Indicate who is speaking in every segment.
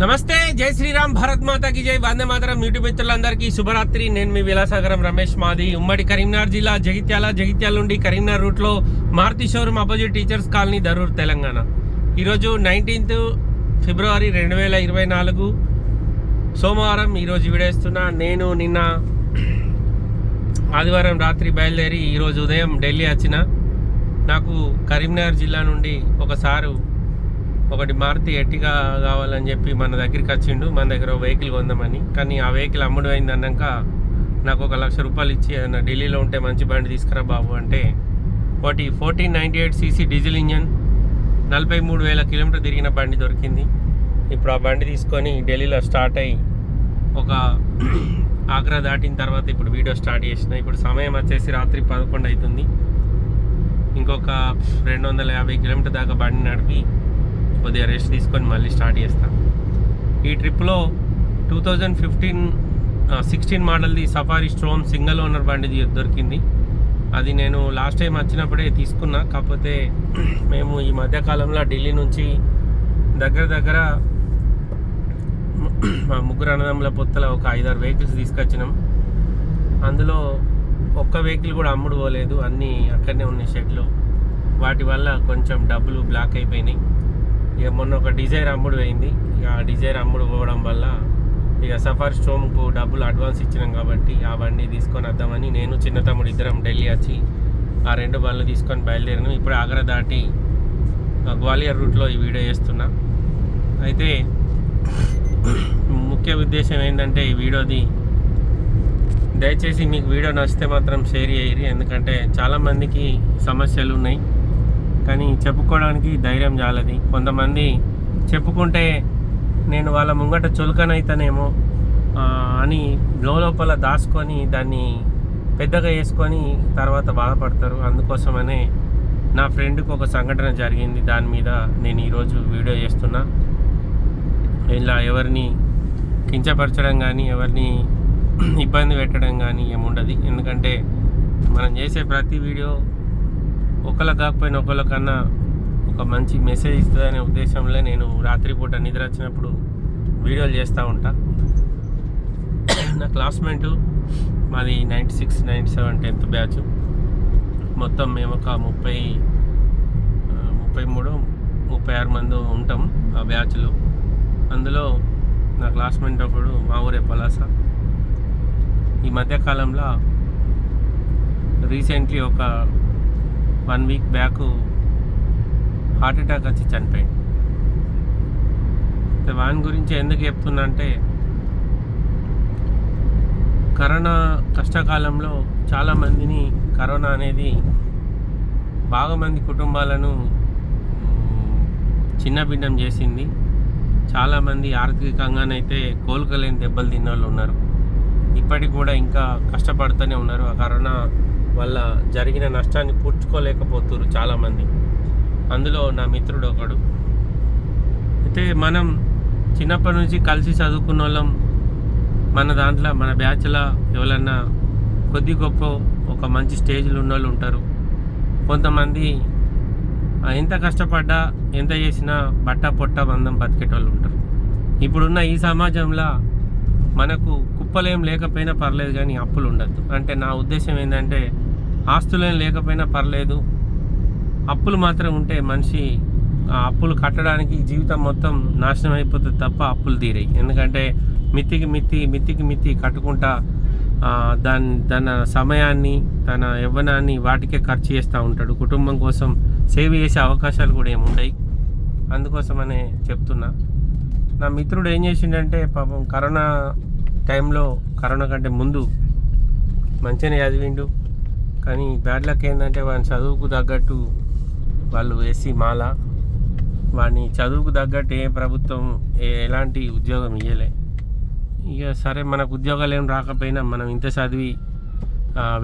Speaker 1: నమస్తే జై శ్రీరామ్ భారత్ మాతాకి జై వందే మాతరం యూట్యూబ్ మిత్రులందరికీ శుభరాత్రి. నేను మీ విలాసాగరం రమేష్ మాది. ఉమ్మడి కరీంనగర్ జిల్లా జగిత్యాల జగిత్యాల నుండి కరీంనగర్ రూట్లో Maruti showroom opposite teachers colony Dharur Telangana. ఈరోజు నైన్టీన్త్ ఫిబ్రవరి రెండు వేల ఇరవై నాలుగు సోమవారం ఈరోజు విడేస్తున్నా నేను నిన్న ఆదివారం రాత్రి బయలుదేరి ఈరోజు ఉదయం ఢిల్లీ వచ్చిన. నాకు కరీంనగర్ జిల్లా నుండి ఒకసారి ఒకటి మారుతి ఎట్టిగా కావాలని చెప్పి మన దగ్గరికి వచ్చిండు. మన దగ్గర వెహికల్ కొందామని. కానీ ఆ వెహికల్ అమ్ముడు అయింది అన్నాక నాకు ఒక లక్ష రూపాయలు ఇచ్చి ఏదైనా ఢిల్లీలో ఉంటే మంచి బండి తీసుకురా బాబు అంటే ఒకటి fourteen ninety eight CC diesel engine నలభై మూడు వేల కిలోమీటర్ తిరిగిన బండి దొరికింది. ఇప్పుడు ఆ బండి తీసుకొని ఢిల్లీలో స్టార్ట్ అయ్యి ఒక ఆగ్రా దాటిన తర్వాత ఇప్పుడు వీడియో స్టార్ట్ చేసిన. ఇప్పుడు సమయం వచ్చేసి రాత్రి పదకొండు అవుతుంది. ఇంకొక రెండు వందల యాభై కిలోమీటర్ దాకా బండి నడిపి కొద్దిగా రెస్ట్ తీసుకొని మళ్ళీ స్టార్ట్ చేస్తాం. ఈ ట్రిప్లో టూ థౌజండ్ ఫిఫ్టీన్ సిక్స్టీన్ మోడల్ది సఫారీ స్ట్రోమ్ సింగిల్ ఓనర్ బండి దొరికింది. అది నేను లాస్ట్ టైం వచ్చినప్పుడే తీసుకున్నా. కాకపోతే మేము ఈ మధ్యకాలంలో ఢిల్లీ నుంచి దగ్గర దగ్గర మా ముగ్గురు అన్నదమ్ముల పొత్తుల ఒక ఐదారు వెహికల్స్ తీసుకొచ్చినాం. అందులో ఒక్క వెహికల్ కూడా అమ్ముడు పోలేదు. అన్నీ అక్కడనే ఉన్నాయి షెడ్లో. వాటి వల్ల కొంచెం డబ్బులు బ్లాక్ అయిపోయినాయి. ఇక మొన్న ఒక డిజైర్ అమ్ముడు పోయింది. ఇక ఆ డిజైర్ అమ్ముడు పోవడం వల్ల ఇక సఫర్ స్టోమ్కు డబ్బులు అడ్వాన్స్ ఇచ్చినాం కాబట్టి ఆ బండి తీసుకొని వద్దామని నేను చిన్న తమ్ముడు ఇద్దరం ఢిల్లీ వచ్చి ఆ రెండు బండ్లు తీసుకొని బయలుదేరినాం. ఇప్పుడు ఆగ్రా దాటి ఆ గ్వాలియర్ రూట్లో ఈ వీడియో చేస్తున్నా. అయితే ముఖ్య ఉద్దేశం ఏంటంటే ఈ వీడియోది దయచేసి మీకు వీడియో నచ్చితే మాత్రం షేర్ చేయరు ఎందుకంటే చాలామందికి సమస్యలు ఉన్నాయి. కానీ చెప్పుకోవడానికి ధైర్యం చాలది కొంతమంది చెప్పుకుంటే నేను వాళ్ళ ముంగట చులకనైతేనేమో అని లోపల దాచుకొని దాన్ని పెద్దగా వేసుకొని తర్వాత బాధపడతారు. అందుకోసమనే నా ఫ్రెండ్కి ఒక సంఘటన జరిగింది. దాని మీద నేను ఈరోజు వీడియో చేస్తున్నా. ఇలా ఎవరిని కించపరచడం కానీ ఎవరిని ఇబ్బంది పెట్టడం కానీ ఏముండదు. ఎందుకంటే మనం చేసే ప్రతి వీడియో ఒకళ్ళ కాకపోయినా ఒకళ్ళకన్నా ఒక మంచి మెసేజ్ ఇస్తుందనే ఉద్దేశంలో నేను రాత్రిపూట నిద్ర వచ్చినప్పుడు వీడియోలు చేస్తూ ఉంటా. నా క్లాస్మేటు మాది ninety six ninety seven tenth batch మొత్తం మేము ఒక ముప్పై ముప్పై మూడు ముప్పై ఆరు మంది ఉంటాం ఆ బ్యాచ్లో అందులో నా క్లాస్మేట్ ఒకడు మా ఊరే పలాస. ఈ మధ్యకాలంలో రీసెంట్లీ ఒక one week back heart attack వచ్చి చనిపోయింది. అయితే వాని గురించి ఎందుకు చెప్తున్నా అంటే కరోనా కష్టకాలంలో చాలామందిని కరోనా అనేది బాగా మంది కుటుంబాలను చిన్నభిన్నం చేసింది. చాలామంది ఆర్థికంగానైతే కోలుకలేని దెబ్బలు తిన్న వాళ్ళు ఉన్నారు. ఇప్పటికి కూడా ఇంకా కష్టపడుతూనే ఉన్నారు. ఆ కరోనా వల్ల జరిగిన నష్టాన్ని పూడ్చుకోలేకపోతున్నారు చాలామంది. అందులో నా మిత్రుడు ఒకడు. అయితే మనం చిన్నప్పటి నుంచి కలిసి చదువుకున్న వాళ్ళం మన దాంట్లో మన బ్యాచ్లో ఎవరన్నా కొద్ది గొప్ప ఒక మంచి స్టేజ్లో ఉన్న వాళ్ళు ఉంటారు. కొంతమంది ఎంత కష్టపడ్డా ఎంత చేసినా బట్ట పొట్ట బంధం బతికేటోళ్ళు ఉంటారు. ఇప్పుడున్న ఈ సమాజంలో మనకు కుప్పలేం లేకపోయినా పర్లేదు కానీ అప్పులు ఉండద్దు. అంటే నా ఉద్దేశం ఏంటంటే ఆస్తులేం లేకపోయినా పర్లేదు. అప్పులు మాత్రం ఉంటే మనిషి ఆ అప్పులు కట్టడానికి జీవితం మొత్తం నాశనం అయిపోతుంది తప్ప అప్పులు తీరాయి. ఎందుకంటే మిత్తికి మిత్తి మిత్తికి మిత్తి కట్టుకుంటా దాని తన సమయాన్ని తన యవ్వనాన్ని వాటికే ఖర్చు చేస్తూ ఉంటాడు. కుటుంబం కోసం సేవ్ చేసే అవకాశాలు కూడా ఏముండయి అందుకోసమనే చెప్తున్నా. నా మిత్రుడు ఏం చేసిండంటే పాపం కరోనా టైంలో కరోనా కంటే ముందు మంచిగానే చదివిండు. కానీ బ్యాడ్ లక్ ఏంటంటే వాడిని చదువుకు తగ్గట్టు వాళ్ళు వేసి మాల. వాడిని చదువుకు తగ్గట్టు ఏ ప్రభుత్వం ఏ ఎలాంటి ఉద్యోగం ఇవ్వలే ఇక సరే మనకు ఉద్యోగాలు ఏం రాకపోయినా మనం ఇంత చదివి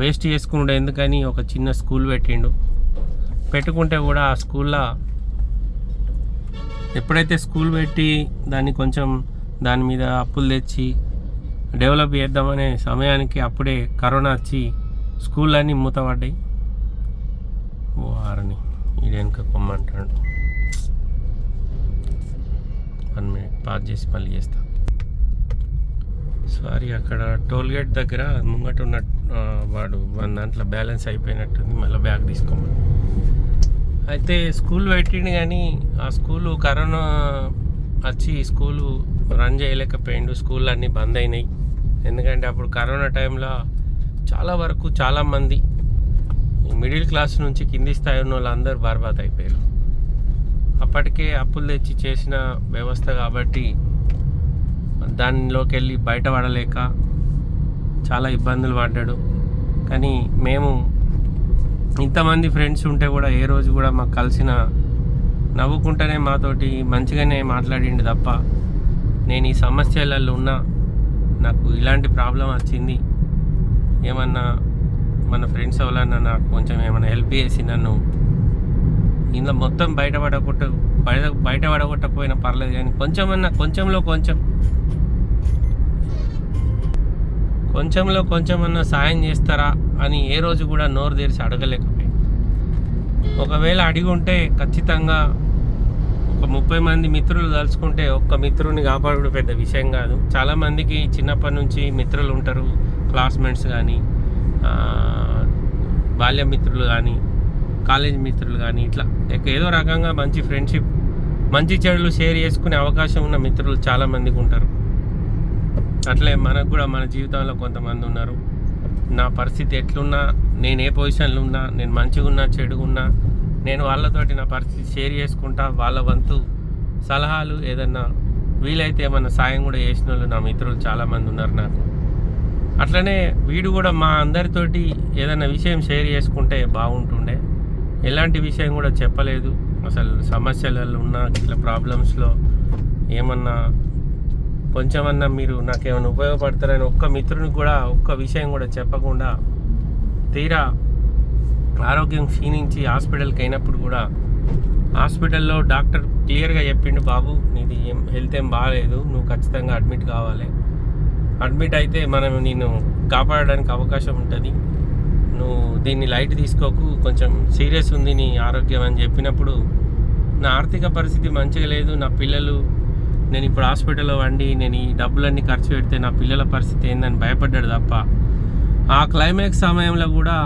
Speaker 1: వేస్ట్ చేసుకుంటే ఎందుకని ఒక చిన్న స్కూల్ పెట్టిండు. పెట్టుకుంటే కూడా ఆ స్కూల్లో ఎప్పుడైతే స్కూల్ పెట్టి దాన్ని కొంచెం దాని మీద అప్పులు తెచ్చి డెవలప్ చేద్దామనే సమయానికి అప్పుడే కరోనా వచ్చి స్కూళ్ళన్నీ మూతపడ్డాయి. వారిని ఈడెనక కొమ్మంటాడు. వన్ మినిట్ పాస్ చేసి మళ్ళీ చేస్తా. సారీ అక్కడ టోల్గేట్ దగ్గర ముంగట ఉన్న వాడు వన్ దాంట్లో బ్యాలెన్స్ అయిపోయినట్టుంది మళ్ళీ బ్యాగ్ తీసుకోమని. అయితే స్కూల్ పెట్టిండు కానీ ఆ స్కూలు కరోనా వచ్చి స్కూలు రన్ చేయలేకపోయిండు. స్కూల్ అన్నీ బంద్ అయినాయి. ఎందుకంటే అప్పుడు కరోనా టైంలో చాలా వరకు చాలామంది మిడిల్ క్లాస్ నుంచి కింది స్థాయి ఉన్న వాళ్ళందరూ బర్బాద్ అయిపోయారు. అప్పటికే అప్పులు తెచ్చి చేసిన వ్యవస్థ కాబట్టి దానిలోకి వెళ్ళి బయటపడలేక చాలా ఇబ్బందులు పడ్డాడు. కానీ మేము ఇంతమంది ఫ్రెండ్స్ ఉంటే కూడా ఏ రోజు కూడా మాకు కలిసిన నవ్వుకుంటేనే మాతోటి మంచిగానే మాట్లాడిండు తప్ప నేను ఈ సమస్యలలో ఉన్నా నాకు ఇలాంటి ప్రాబ్లం వచ్చింది. ఏమన్నా మన ఫ్రెండ్స్ ఎవరన్నా నాకు కొంచెం ఏమైనా హెల్ప్ చేసి నన్ను ఇందులో మొత్తం బయటపడకుండా బయట బయటపడగొట్టకపోయినా పర్లేదు కానీ కొంచెమన్నా కొంచెంలో కొంచెం కొంచెంలో కొంచెమన్నా సాయం చేస్తారా అని ఏ రోజు కూడా నోరు తెరిచి అడగలేకపోయి ఒకవేళ అడిగి ఉంటే ఖచ్చితంగా ఒక ముప్పై మంది మిత్రులు తలుచుకుంటే ఒక్క మిత్రుని కాపాడు పెద్ద విషయం కాదు. చాలామందికి చిన్నప్పటి నుంచి మిత్రులు ఉంటారు క్లాస్మేట్స్ కానీ బాల్య మిత్రులు కానీ కాలేజ్ మిత్రులు కానీ ఇట్లా. ఏదో రకంగా మంచి ఫ్రెండ్షిప్ మంచి చెడులు షేర్ చేసుకునే అవకాశం ఉన్న మిత్రులు చాలామందికి ఉంటారు. అట్లే మనకు కూడా మన జీవితంలో కొంతమంది ఉన్నారు. నా పరిస్థితి ఎట్లున్నా నేను ఏ పొజిషన్లో ఉన్నా నేను మంచిగా ఉన్నా చెడుగున్నా నేను వాళ్ళతోటి నా పరిస్థితి షేర్ చేసుకుంటా వాళ్ళ వంతు సలహాలు ఏదన్నా వీలైతే ఏమన్నా సాయం కూడా చేసిన వాళ్ళు నా మిత్రులు చాలామంది ఉన్నారు నాకు. అట్లనే వీడు కూడా మా అందరితోటి ఏదైనా విషయం షేర్ చేసుకుంటే బాగుంటుండే. ఎలాంటి విషయం కూడా చెప్పలేదు. అసలు సమస్యలలో ఉన్న ఇట్లా ప్రాబ్లమ్స్లో ఏమన్నా కొంచెమన్నా మీరు నాకేమైనా ఉపయోగపడతారని ఒక్క మిత్రుని కూడా ఒక్క విషయం కూడా చెప్పకుండా తీరా ఆరోగ్యం క్షీణించి హాస్పిటల్కి అయినప్పుడు కూడా హాస్పిటల్లో డాక్టర్ క్లియర్గా చెప్పిండు బాబు నీది ఏం హెల్త్ ఏం బాగాలేదు నువ్వు ఖచ్చితంగా అడ్మిట్ కావాలి. అడ్మిట్ అయితే మనం నేను కాపాడడానికి అవకాశం ఉంటుంది. నువ్వు దీన్ని లైట్ తీసుకోకు కొంచెం సీరియస్ ఉంది నీ ఆరోగ్యం అని చెప్పినప్పుడు నా ఆర్థిక పరిస్థితి మంచిగా లేదు నా పిల్లలు నేను ఇప్పుడు హాస్పిటల్లో వండి నేను ఈ డబ్బులన్నీ ఖర్చు పెడితే నా పిల్లల పరిస్థితి ఏందని భయపడ్డాడు తప్ప. ఆ క్లైమాక్స్ సమయంలో కూడా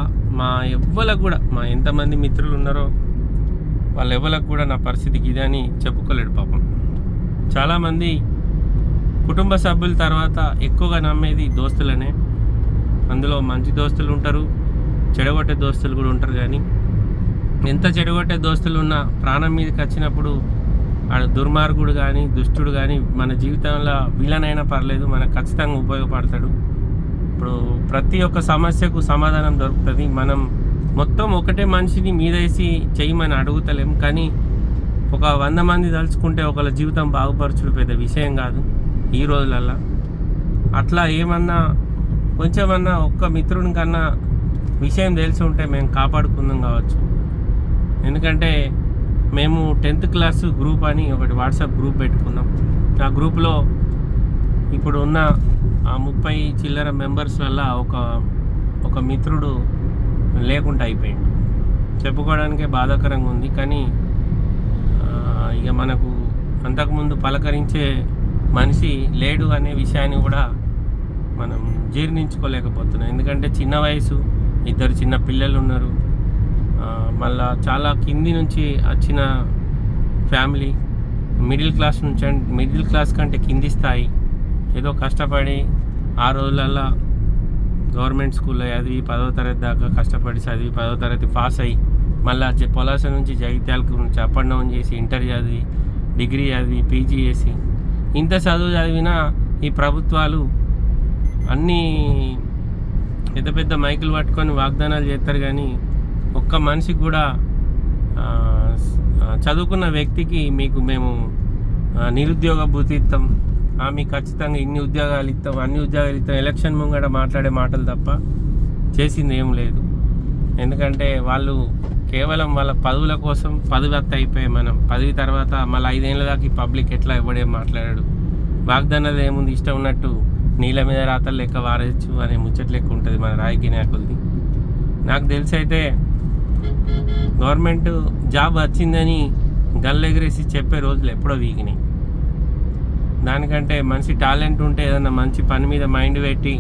Speaker 1: మా ఎవ్వలకు కూడా మా ఎంతమంది మిత్రులు ఉన్నారో వాళ్ళ ఎవ్వలకు కూడా నా పరిస్థితికి ఇదని చెప్పుకోలేడు పాపం. చాలామంది కుటుంబ సభ్యుల తర్వాత ఎక్కువగా నమ్మేది దోస్తులనే. అందులో మంచి దోస్తులు ఉంటారు చెడగొట్టే దోస్తులు కూడా ఉంటారు కానీ ఎంత చెడగొట్టే దోస్తులు ఉన్నా ప్రాణం మీదకి వచ్చినప్పుడు ఆడ దుర్మార్గుడు కానీ దుష్టుడు కానీ మన జీవితంలో విలనైనా పర్లేదు మనకు ఖచ్చితంగా ఉపయోగపడతాడు. ఇప్పుడు ప్రతి ఒక్క సమస్యకు సమాధానం దొరుకుతుంది. మనం మొత్తం ఒకటే మనిషిని మీదేసి చేయమని అడుగుతలేం. కానీ ఒక వంద మంది తలుచుకుంటే ఒకళ్ళ జీవితం బాగుపరచుడు పెద్ద విషయం కాదు ఈ రోజులల్లో. అట్లా ఏమన్నా కొంచెమన్నా ఒక్క మిత్రుని కన్నా విషయం తెలిసి ఉంటే మేము కాపాడుకుందాం కావచ్చు. ఎందుకంటే మేము టెన్త్ క్లాస్ గ్రూప్ అని ఒకటి వాట్సాప్ గ్రూప్ పెట్టుకున్నాం. ఆ గ్రూప్లో ఇప్పుడు ఉన్న ఆ ముప్పై చిల్లర మెంబర్స్ వల్ల ఒక ఒక మిత్రుడు లేకుండా అయిపోయింది చెప్పుకోవడానికే బాధాకరంగా ఉంది కానీ ఇక మనకు అంతకుముందు పలకరించే మనిషి లేడు అనే విషయాన్ని కూడా మనం జీర్ణించుకోలేకపోతున్నాం. ఎందుకంటే చిన్న వయసు ఇద్దరు చిన్న పిల్లలు ఉన్నారు. మళ్ళా చాలా కింది నుంచి వచ్చిన ఫ్యామిలీ మిడిల్ క్లాస్ నుంచి మిడిల్ క్లాస్ కంటే కింది స్థాయి ఏదో కష్టపడి ఆ రోజులల్లో గవర్నమెంట్ స్కూల్లో చదివి పదో తరగతి దాకా కష్టపడి చదివి పదో తరగతి పాస్ అయ్యి మళ్ళీ పొలాస నుంచి జగిత్యాలకు నుంచి అప్ అండ్ డౌన్ చేసి ఇంటర్ చదివి డిగ్రీ చదివి పీజీ చేసి ఇంత చదువు చదివినా ఈ ప్రభుత్వాలు అన్నీ పెద్ద పెద్ద మైకులు పట్టుకొని వాగ్దానాలు చేస్తారు కానీ ఒక్క మనిషికి కూడా చదువుకున్న వ్యక్తికి మీకు మేము నిరుద్యోగ భూతిత్వం మీకు ఖచ్చితంగా ఇన్ని ఉద్యోగాలు ఇస్తాం అన్ని ఉద్యోగాలు ఇస్తాం ఎలక్షన్ ముంగడ మాట్లాడే మాటలు తప్ప చేసింది ఏం లేదు. ఎందుకంటే వాళ్ళు కేవలం వాళ్ళ పదవుల కోసం పదవి అయిపోయి మనం పదవి తర్వాత మళ్ళీ ఐదేళ్ళ దాకా ఈ పబ్లిక్ ఎట్లా ఇవ్వడేం మాట్లాడాడు? వాగ్దానాలు ఏముంది? ఇష్టం ఉన్నట్టు నీళ్ళ మీద రాతలు లెక్క వారచ్చు అనే ముచ్చట లెక్క ఉంటుంది మన రాయికి నాయకులది. నాకు తెలిసి అయితే గవర్నమెంట్ జాబ్ వచ్చిందని గల్లెగరేసి చెప్పే రోజులు ఎప్పుడో వీగినాయి. దానికంటే మనిషి టాలెంట్ ఉంటే ఏదైనా మంచి పని మీద మైండ్ పెట్టి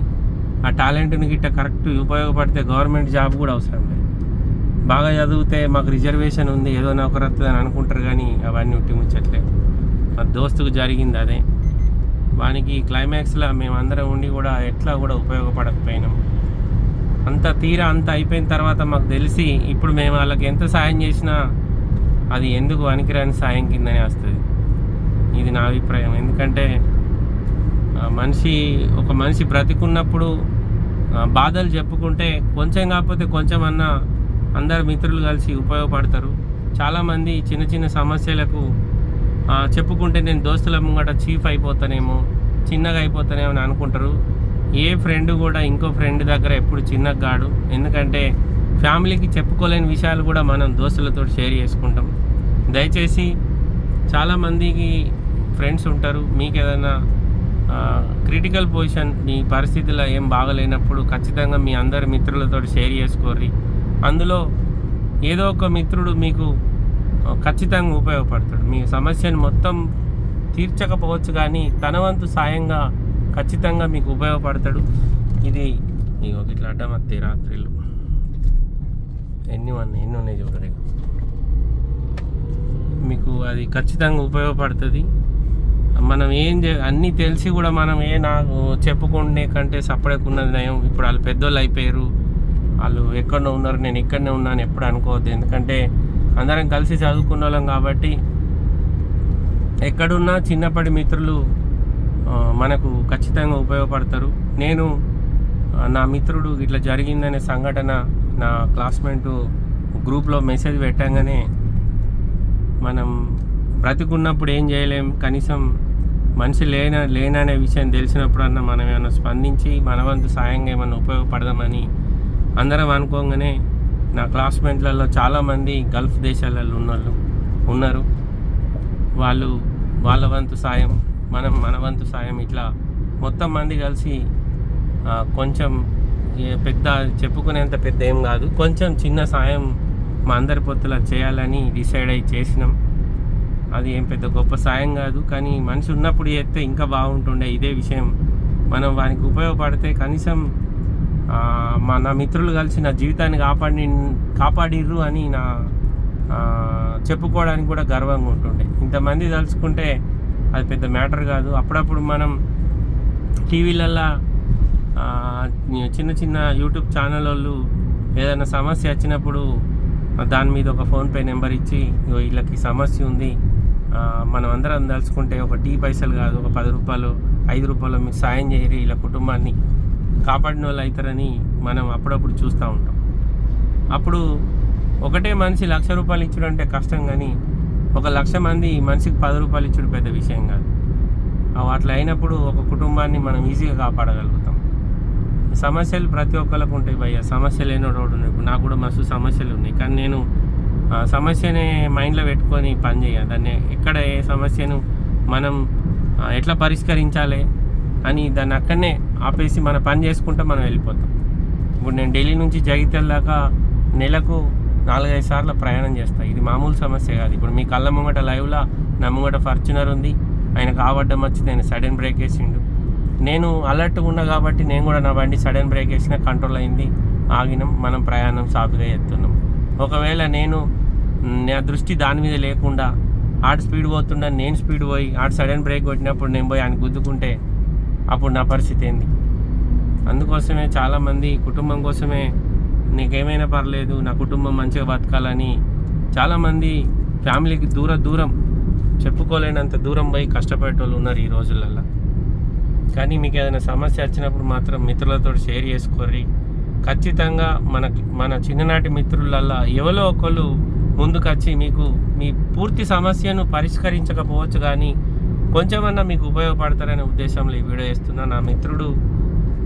Speaker 1: ఆ టాలెంట్ని గిట్ట కరెక్ట్ ఉపయోగపడితే గవర్నమెంట్ జాబ్ కూడా అవసరం లేదు. బాగా చదివితే మాకు రిజర్వేషన్ ఉంది ఏదో నౌకరు వస్తుంది అని అనుకుంటారు కానీ అవన్నీ ఉట్టి ముచ్చట్లే. మా దోస్తుకు జరిగింది అదే. వానికి క్లైమాక్స్లో మేమందరం ఉండి కూడా ఎట్లా కూడా ఉపయోగపడకపోయినాం. అంత తీరా అంత అయిపోయిన తర్వాత మాకు తెలిసి ఇప్పుడు మేము వాళ్ళకి ఎంత సాయం చేసినా అది ఎందుకు వనికిరాని సాయం కిందనే వస్తుంది. ఇది నా అభిప్రాయం. ఎందుకంటే మనిషి ఒక మనిషి బ్రతికున్నప్పుడు బాధలు చెప్పుకుంటే కొంచెం కాకపోతే కొంచెం అన్నా అందరు మిత్రులు కలిసి ఉపయోగపడతారు. చాలామంది చిన్న చిన్న సమస్యలకు చెప్పుకుంటే నేను దోస్తుల ముంగట చీఫ్ అయిపోతానేమో చిన్నగా అయిపోతానేమో అని అనుకుంటారు. ఏ ఫ్రెండ్ కూడా ఇంకో ఫ్రెండ్ దగ్గర ఎప్పుడు చిన్నగా కాడు. ఎందుకంటే ఫ్యామిలీకి చెప్పుకోలేని విషయాలు కూడా మనం దోస్తులతో షేర్ చేసుకుంటాం. దయచేసి చాలామందికి ఫ్రెండ్స్ ఉంటారు. మీకు ఏదైనా క్రిటికల్ పొజిషన్ మీ పరిస్థితిలో ఏం బాగలేనప్పుడు ఖచ్చితంగా మీ అందరి మిత్రులతో షేర్ చేసుకోర్రి. అందులో ఏదో ఒక మిత్రుడు మీకు ఖచ్చితంగా ఉపయోగపడతాడు. మీ సమస్యను మొత్తం తీర్చకపోవచ్చు కానీ తన వంతు సాయంగా ఖచ్చితంగా మీకు ఉపయోగపడతాడు. ఇది నీకు ఇట్లా అడ్డం రాత్రిలో ఎన్ని ఉన్నాయి? ఎన్ని ఉన్నాయి చూడండి మీకు అది ఖచ్చితంగా ఉపయోగపడుతుంది. మనం ఏం అన్నీ తెలిసి కూడా మనం ఏ నాకు చెప్పుకునే కంటే సపరేకున్నది నయం. ఇప్పుడు వాళ్ళు పెద్దోళ్ళు అయిపోయారు. వాళ్ళు ఎక్కడో ఉన్నారు. నేను ఇక్కడనే ఉన్నాను ఎప్పుడు అనుకోవద్దు. ఎందుకంటే అందరం కలిసి చదువుకున్న వాళ్ళం కాబట్టి ఎక్కడున్నా చిన్నప్పటి మిత్రులు మనకు ఖచ్చితంగా ఉపయోగపడతారు. నేను నా మిత్రుడు ఇట్లా జరిగిందనే సంఘటన నా క్లాస్మేట్ గ్రూప్లో మెసేజ్ పెట్టంగానే మనం బ్రతికున్నప్పుడు ఏం చేయలేం. కనీసం మనిషి లేన లేననే విషయం తెలిసినప్పుడన్నా మనం ఏమైనా స్పందించి మనవంతు సాయంగా ఏమైనా ఉపయోగపడదామని అందరం అనుకోగానే నా క్లాస్మేట్లలో చాలామంది గల్ఫ్ దేశాలలో ఉన్నోళ్ళు ఉన్నారు. వాళ్ళు వాళ్ళ వంతు సాయం మనం మన వంతు సాయం ఇట్లా మొత్తం మంది కలిసి కొంచెం పెద్ద చెప్పుకునేంత పెద్ద ఏం కాదు. కొంచెం చిన్న సాయం మా అందరి పొత్తులా చేయాలని డిసైడ్ అయ్యి చేసినాం. అది ఏం పెద్ద గొప్ప సాయం కాదు. కానీ మనిషి ఉన్నప్పుడు చేస్తే ఇంకా బాగుంటుండే ఇదే విషయం. మనం వానికి ఉపయోగపడితే కనీసం మా నా మిత్రులు కలిసి నా జీవితాన్ని కాపాడి కాపాడిర్రు అని నా చెప్పుకోవడానికి కూడా గర్వంగా ఉంటుండే. ఇంతమంది తలుచుకుంటే అది పెద్ద మ్యాటర్ కాదు. అప్పుడప్పుడు మనం టీవీలల్లో చిన్న చిన్న యూట్యూబ్ ఛానల్ వాళ్ళు ఏదైనా సమస్య వచ్చినప్పుడు దాని మీద ఒక ఫోన్పే నెంబర్ ఇచ్చి ఇగో వీళ్ళకి సమస్య ఉంది మనం అందరం దలుచుకుంటే ఒక టీ పైసలు కాదు ఒక పది రూపాయలు ఐదు రూపాయలు మీకు సాయం చేయరు ఇలా కుటుంబాన్ని కాపాడిన వాళ్ళు అవుతారని మనం అప్పుడప్పుడు చూస్తూ ఉంటాం. అప్పుడు ఒకటే మనిషి లక్ష రూపాయలు ఇచ్చుడు అంటే కష్టం కానీ ఒక లక్ష మంది మనిషికి పది రూపాయలు ఇచ్చుడు పెద్ద విషయం కాదు. అట్లా అయినప్పుడు ఒక కుటుంబాన్ని మనం ఈజీగా కాపాడగలుగుతాం. సమస్యలు ప్రతి ఒక్కరికి ఉంటాయి భయ్య. సమస్యలు లేనోడు ఒకడు నాకు కూడా మస్తు సమస్యలు ఉన్నాయి. కానీ నేను సమస్యనే మైండ్లో పెట్టుకొని పని చేయాలి. దాన్ని ఎక్కడ ఏ సమస్యను మనం ఎట్లా పరిష్కరించాలి అని దాన్ని అక్కడనే ఆపేసి మన పని చేసుకుంటే మనం వెళ్ళిపోతాం. ఇప్పుడు నేను ఢిల్లీ నుంచి జగిత్యాల దాకా నెలకు నాలుగైదు సార్లు ప్రయాణం చేస్తాను ఇది మామూలు సమస్య కాదు. ఇప్పుడు మీ కళ్ళ ముంగట లైవ్లో నా ముంగట ఫార్చునర్ ఉంది. ఆయనకు ఆవడ్డం వచ్చింది ఆయన సడన్ బ్రేక్ వేసిండు. నేను అలర్ట్గా ఉన్నా కాబట్టి నేను కూడా నా బండి సడన్ బ్రేక్ వేసిన కంట్రోల్ అయింది. ఆగినాం. మనం ప్రయాణం సాఫీగా ఎత్తున్నాం ఒకవేళ నేను నా దృష్టి దాని మీద లేకుండా ఆడు స్పీడ్ పోతుండ నేను స్పీడ్ పోయి ఆడు సడన్ బ్రేక్ కొట్టినప్పుడు నేను పోయి ఆయన గుద్దుకుంటే అప్పుడు నా పరిస్థితి ఏంది? అందుకోసమే చాలామంది కుటుంబం కోసమే నీకేమైనా పర్లేదు నా కుటుంబం మంచిగా బతకాలని చాలామంది ఫ్యామిలీకి దూర దూరం చెప్పుకోలేనంత దూరం పోయి కష్టపడేటోళ్ళు ఉన్నారు ఈ రోజులల్లో. కానీ మీకు ఏదైనా సమస్య వచ్చినప్పుడు మాత్రం మిత్రులతో షేర్ చేసుకోర్రి. ఖచ్చితంగా మన మన చిన్ననాటి మిత్రులల్లా ఎవరో ఒకళ్ళు ముందుకొచ్చి మీకు మీ పూర్తి సమస్యను పరిష్కరించకపోవచ్చు కానీ కొంచెమన్నా మీకు ఉపయోగపడతారనే ఉద్దేశంలో ఈ వీడియో చేస్తున్నా. నా మిత్రుడు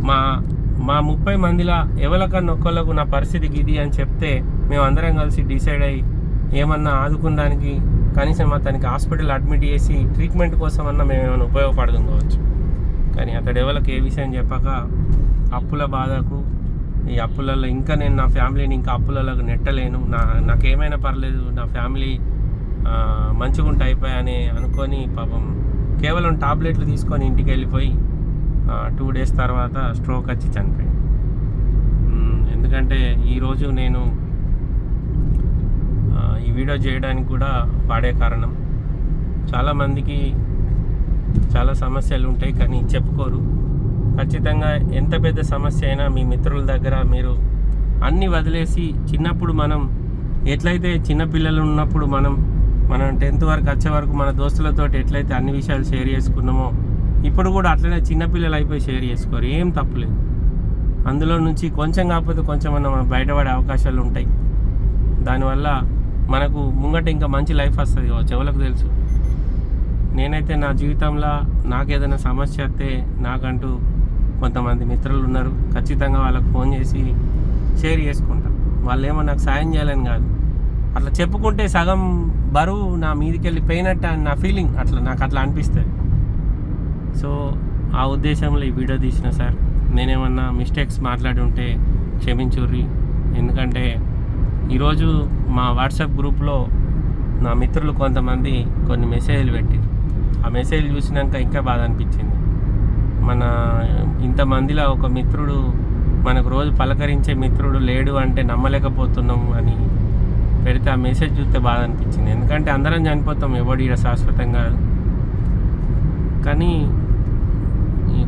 Speaker 1: మా మా ముప్పై మందిలా ఎవరికన్నా ఒక్కళ్ళకు నా పరిస్థితి ఇది అని చెప్తే మేము అందరం కలిసి డిసైడ్ అయ్యి ఏమన్నా ఆదుకుందానికి కనీసం అతనికి హాస్పిటల్ అడ్మిట్ చేసి ట్రీట్మెంట్ కోసం అన్నా మేము ఏమైనా ఉపయోగపడుతుండవచ్చు కానీ అతడు ఎవరికి ఏ విషయం చెప్పక అప్పుల బాధకు ఈ అప్పులలో ఇంకా నేను నా ఫ్యామిలీని ఇంకా అప్పులలోకి నెట్టలేను. నా నాకేమైనా పర్లేదు నా ఫ్యామిలీ మంచిగా ఉంటే అయిపోయాయని అనుకొని పాపం కేవలం టాబ్లెట్లు తీసుకొని ఇంటికి వెళ్ళిపోయి టూ డేస్ తర్వాత స్ట్రోక్ వచ్చి చనిపోయాను. ఎందుకంటే ఈరోజు నేను ఈ వీడియో చేయడానికి కూడా వాడే కారణం. చాలామందికి చాలా సమస్యలు ఉంటాయి కానీ చెప్పుకోరు. ఖచ్చితంగా ఎంత పెద్ద సమస్య అయినా మీ మిత్రుల దగ్గర మీరు అన్నీ వదిలేసి చిన్నప్పుడు మనం ఎట్లయితే చిన్నపిల్లలు ఉన్నప్పుడు మనం మనం టెన్త్ వరకు వచ్చే వరకు మన దోస్తులతో ఎట్లయితే అన్ని విషయాలు షేర్ చేసుకున్నామో ఇప్పుడు కూడా అట్లనే చిన్నపిల్లలు అయిపోయి షేర్ చేసుకోరు. ఏం తప్పులేదు అందులో నుంచి కొంచెం కాకపోతే కొంచెం మనం బయటపడే అవకాశాలు ఉంటాయి. దానివల్ల మనకు ముంగట ఇంకా మంచి లైఫ్ వస్తుంది కావచ్చు. ఎవరికి తెలుసు? నేనైతే నా జీవితంలో నాకు ఏదైనా సమస్య వస్తే నాకంటూ కొంతమంది మిత్రులు ఉన్నారు ఖచ్చితంగా వాళ్ళకి ఫోన్ చేసి షేర్ చేసుకుంటా. వాళ్ళు ఏమో నాకు సాయం చేయాలని కాదు. అట్లా చెప్పుకుంటే సగం బరువు నా మీదకి వెళ్ళి పోయినట్టు అని నా ఫీలింగ్ అట్లా నాకు అట్లా అనిపిస్తుంది. సో ఆ ఉద్దేశంలో ఈ వీడియో తీసిన సార్ నేనేమన్నా మిస్టేక్స్ మాట్లాడి ఉంటే క్షమించుర్రి. ఎందుకంటే ఈరోజు మా వాట్సాప్ గ్రూప్లో నా మిత్రులు కొంతమంది కొన్ని మెసేజ్లు పెట్టారు ఆ మెసేజ్ చూసినాక ఇంకా బాధ అనిపించింది. మన ఇంతమందిలో ఒక మిత్రుడు మనకు రోజు పలకరించే మిత్రుడు లేడు అంటే నమ్మలేకపోతున్నాం అని పెడితే ఆ మెసేజ్ చూస్తే బాధ అనిపించింది. ఎందుకంటే అందరం చనిపోతాం ఎవడు ఇక్కడ శాశ్వతం కాదు. కానీ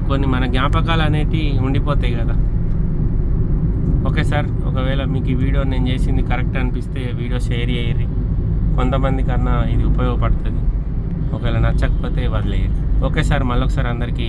Speaker 1: కొన్ని మన జ్ఞాపకాలు అనేటివి ఉండిపోతాయి కదా. ఓకే సార్ ఒకవేళ మీకు ఈ వీడియో నేను చేసింది కరెక్ట్ అనిపిస్తే వీడియో షేర్ చేయరు కొంతమంది కన్నా ఇది ఉపయోగపడుతుంది. ఒకవేళ నచ్చకపోతే వదిలేయరు ఓకే సార్ మళ్ళొకసారి అందరికీ